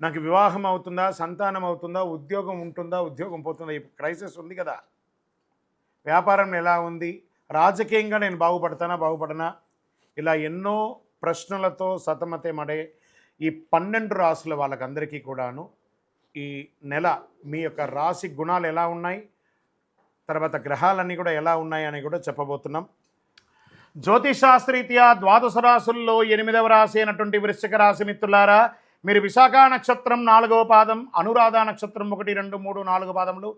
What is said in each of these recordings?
నాకు వివాహం అవుతుందా సంతానం అవుతుందా ఉద్యోగం ఉంటుందా ఉద్యోగం పోతుందా ఈ క్రైసిస్ ఉంది కదా. వ్యాపారం ఎలా ఉంది? రాజకీయంగా నేను బాగుపడతానా బాగుపడనా? ఇలా ఎన్నో ప్రశ్నలతో సతమతమడే ఈ పన్నెండు రాసుల వాళ్ళకందరికీ కూడాను ఈ నెల మీ యొక్క రాశి గుణాలు ఎలా ఉన్నాయి? తర్వాత గ్రహాలన్నీ కూడా ఎలా ఉన్నాయి అని కూడా చెప్పబోతున్నాం. జ్యోతిషాస్త్రీత్యా ద్వాదశ రాసుల్లో ఎనిమిదవ రాశి అయినటువంటి వృశ్చిక రాశి మిత్రులారా మీరు విశాఖ నక్షత్రం నాలుగవ పాదం అనురాధ నక్షత్రం ఒకటి రెండు మూడు నాలుగు పాదములు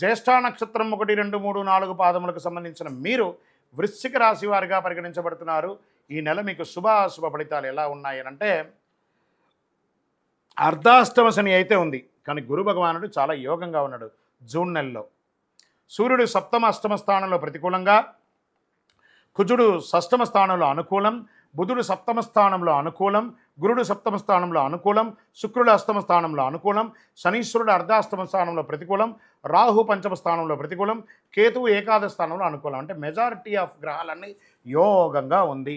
జ్యేష్ఠ నక్షత్రం ఒకటి రెండు మూడు నాలుగు పాదములకు సంబంధించిన మీరు వృశ్చిక రాశి వారిగా పరిగణించబడుతున్నారు. ఈ నెల మీకు శుభ ఫలితాలు ఎలా ఉన్నాయనంటే అర్ధాష్టమ శని అయితే ఉంది కానీ గురు భగవానుడు చాలా యోగంగా ఉన్నాడు జూన్ నెలలో. సూర్యుడు సప్తమ అష్టమ స్థానంలో ప్రతికూలంగా కుజుడు షష్టమ స్థానంలో అనుకూలం బుధుడు సప్తమ స్థానంలో అనుకూలం గురుడు సప్తమ స్థానంలో అనుకూలం శుక్రుడు అష్టమ స్థానంలో అనుకూలం శనీశ్వరుడు అర్ధాష్టమ స్థానంలో ప్రతికూలం రాహు పంచమ స్థానంలో ప్రతికూలం కేతువు ఏకాదశ స్థానంలో అనుకూలం. అంటే మెజారిటీ ఆఫ్ గ్రహాలన్నీ యోగంగా ఉంది.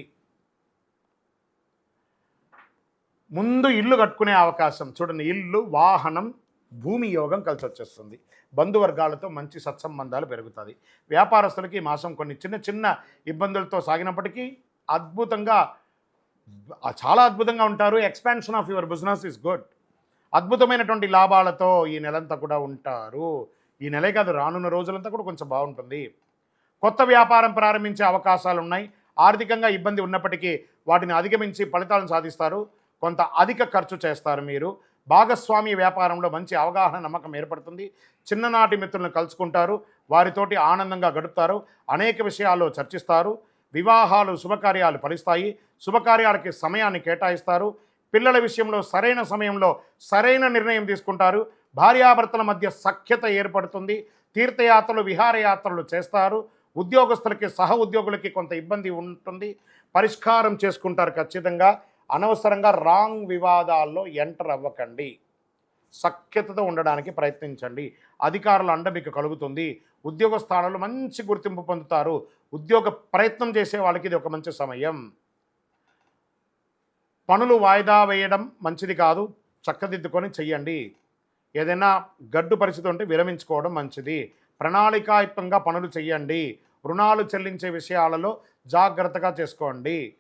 ముందు ఇల్లు కట్టుకునే అవకాశం. చూడండి ఇల్లు వాహనం భూమి యోగం కలిసి వచ్చేస్తుంది బంధువర్గాలతో మంచి సత్సంబంధాలు పెరుగుతుంది వ్యాపారస్తులకి మాసం కొన్ని చిన్న చిన్న ఇబ్బందులతో సాగినప్పటికీ అద్భుతంగా చాలా అద్భుతంగా ఉంటారు. Expansion of your business is good అద్భుతమైనటువంటి లాభాలతో ఈ నెలంతా కూడా ఉంటారు. ఈ నెలే కాదు రానున్న రోజులంతా కూడా కొంచెం బాగుంటుంది. కొత్త వ్యాపారం ప్రారంభించే అవకాశాలు ఉన్నాయి. ఆర్థికంగా ఇబ్బంది ఉన్నప్పటికీ వాటిని అధిగమించి ఫలితాలను సాధిస్తారు. కొంత అధిక ఖర్చు చేస్తారు మీరు. భాగస్వామి వ్యాపారంలో మంచి అవగాహన నమ్మకం ఏర్పడుతుంది. చిన్ననాటి మిత్రులను కలుసుకుంటారు. వారితోటి ఆనందంగా గడుపుతారు. అనేక విషయాల్లో చర్చిస్తారు. వివాహాలు శుభకార్యాలు ఫలిస్తాయి. శుభకార్యాలకి సమయాన్ని కేటాయిస్తారు. పిల్లల విషయంలో సరైన సమయంలో సరైన నిర్ణయం తీసుకుంటారు. భార్యాభర్తల మధ్య సఖ్యత ఏర్పడుతుంది. తీర్థయాత్రలు విహారయాత్రలు చేస్తారు. ఉద్యోగస్తులకి సహ ఉద్యోగులకి కొంత ఇబ్బంది ఉంటుంది. పరిష్కారం చేసుకుంటారు ఖచ్చితంగా. అనవసరంగా రాంగ్ వివాదాల్లో ఎంటర్ అవ్వకండి. సఖ్యతతో ఉండడానికి ప్రయత్నించండి. అధికారుల అండ మీకు కలుగుతుంది. ఉద్యోగ స్థానాలు మంచి గుర్తింపు పొందుతారు. ఉద్యోగ ప్రయత్నం చేసే వాళ్ళకి ఇది ఒక మంచి సమయం. పనులు వాయిదా వేయడం మంచిది కాదు. చక్కదిద్దుకొని చెయ్యండి. ఏదైనా గడ్డు పరిస్థితి ఉంటే విరమించుకోవడం మంచిది. ప్రణాళికాయుక్తంగా పనులు చేయండి రుణాలు చెల్లించే విషయాలలో జాగ్రత్తగా చేసుకోండి.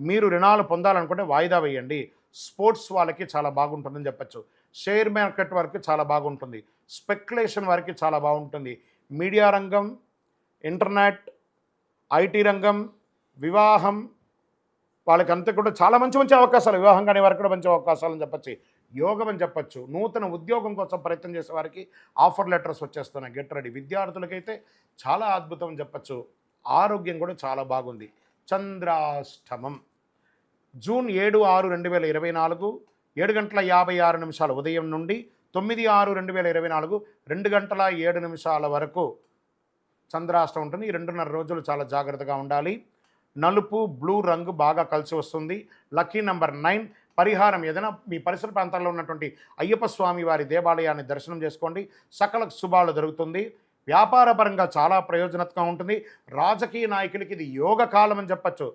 మీరు రుణాలు పొందాలనుకుంటే వాయిదా వేయండి. స్పోర్ట్స్ వాళ్ళకి చాలా బాగుంటుందని చెప్పచ్చు. షేర్ మార్కెట్ వరకు చాలా బాగుంటుంది. స్పెక్యులేషన్ వారికి చాలా బాగుంటుంది. మీడియా రంగం ఇంటర్నెట్ ఐటీ రంగం వివాహం వాళ్ళకి అంతా కూడా చాలా మంచి మంచి అవకాశాలు వివాహం కాని వారికి కూడా మంచి అవకాశాలు అని చెప్పచ్చు. యోగం అని చెప్పచ్చు. నూతన ఉద్యోగం కోసం ప్రయత్నం చేసే వారికి ఆఫర్ లెటర్స్ వచ్చేస్తున్నాయి. Get ready. విద్యార్థులకైతే చాలా అద్భుతం అని చెప్పచ్చు. ఆరోగ్యం కూడా చాలా బాగుంది. చంద్రాష్టమం. జూన్ ఏడు ఆరు రెండు వేల ఇరవై నాలుగు ఏడు గంటల యాభై ఆరు నిమిషాల ఉదయం నుండి తొమ్మిది ఆరు రెండు వేల ఇరవై నాలుగు రెండు గంటల ఏడు నిమిషాల వరకు చంద్రాష్టం ఉంటుంది. ఈ రెండున్నర రోజులు చాలా జాగ్రత్తగా ఉండాలి. నలుపు బ్లూ రంగు బాగా కలిసి వస్తుంది. లక్కీ నెంబర్ నైన్ పరిహారం ఏదైనా మీ పరిసర ప్రాంతాల్లో ఉన్నటువంటి అయ్యప్ప స్వామి వారి దేవాలయాన్ని దర్శనం చేసుకోండి. సకల శుభాలు జరుగుతుంది వ్యాపారపరంగా చాలా ప్రయోజనత్వంగా ఉంటుంది. రాజకీయ నాయకులకి ఇది యోగ కాలం అని చెప్పచ్చు.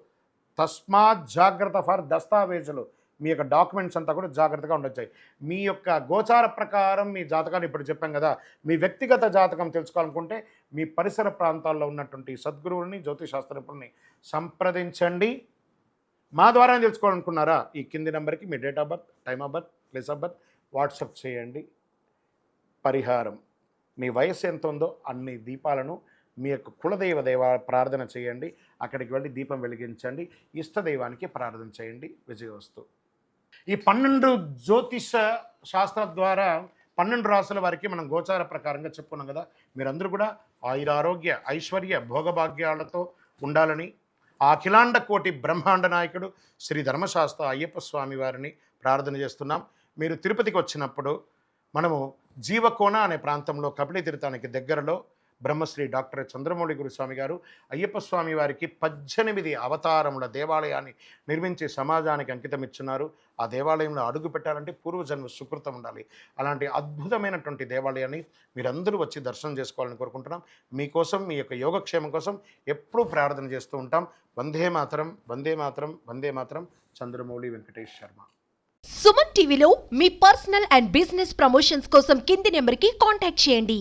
తస్మాత్ జాగ్రత్త ఫర్ దస్తావేజులు. మీ యొక్క డాక్యుమెంట్స్ అంతా కూడా జాగ్రత్తగా ఉండొచ్చాయి. మీ యొక్క గోచార ప్రకారం మీ జాతకాన్ని ఇప్పుడు చెప్పాం కదా మీ వ్యక్తిగత జాతకం తెలుసుకోవాలనుకుంటే మీ పరిసర ప్రాంతాల్లో ఉన్నటువంటి సద్గురువుని జ్యోతిశాస్త్ర సంప్రదించండి. మా ద్వారా తెలుసుకోవాలనుకున్నారా? ఈ కింది నెంబర్కి మీ date of birth time of birth place of birth WhatsApp చేయండి. పరిహారం. మీ వయస్సు ఎంత ఉందో అన్ని దీపాలను మీ యొక్క కులదైవ దైవ ప్రార్థన చేయండి. అక్కడికి వెళ్ళి దీపం వెలిగించండి. ఇష్టదైవానికి ప్రార్థన చేయండి. విజయవస్తు. ఈ పన్నెండు జ్యోతిష శాస్త్ర ద్వారా పన్నెండు రాసుల వారికి మనం గోచార ప్రకారంగా చెప్పుకున్నాం కదా. మీరందరూ కూడా ఆయురారోగ్య ఐశ్వర్య భోగభాగ్యాలతో ఉండాలని ఆ అఖిలాండ కోటి బ్రహ్మాండ నాయకుడు శ్రీ ధర్మశాస్త్ర అయ్యప్ప స్వామి వారిని ప్రార్థన చేస్తున్నాం. మీరు తిరుపతికి వచ్చినప్పుడు మనము జీవకోన అనే ప్రాంతంలో కపిలి తీర్థానికి దగ్గరలో బ్రహ్మశ్రీ డాక్టర్ చంద్రమౌళి గురుస్వామి గారు అయ్యప్ప స్వామి వారికి పద్దెనిమిది అవతారముల దేవాలయాన్ని నిర్మించి సమాజానికి అంకితం ఇచ్చున్నారు ఆ దేవాలయంలో అడుగు పెట్టాలంటే పూర్వజన్మ సుకృతం ఉండాలి. అలాంటి అద్భుతమైనటువంటి దేవాలయాన్ని మీరందరూ వచ్చి దర్శనం చేసుకోవాలని కోరుకుంటున్నాం. మీకోసం మీ యొక్క యోగక్షేమం కోసం ఎప్పుడూ ప్రార్థన చేస్తూ ఉంటాం. వందే మాత్రం వందే మాత్రం వందే మాత్రం. చంద్రమౌళి వెంకటేష్ శర్మ. సుమన్ టీవీలో మీ పర్సనల్ అండ్ బిజినెస్ ప్రమోషన్స్ కోసం కింది నెంబర్కి కాంటాక్ట్ చేయండి.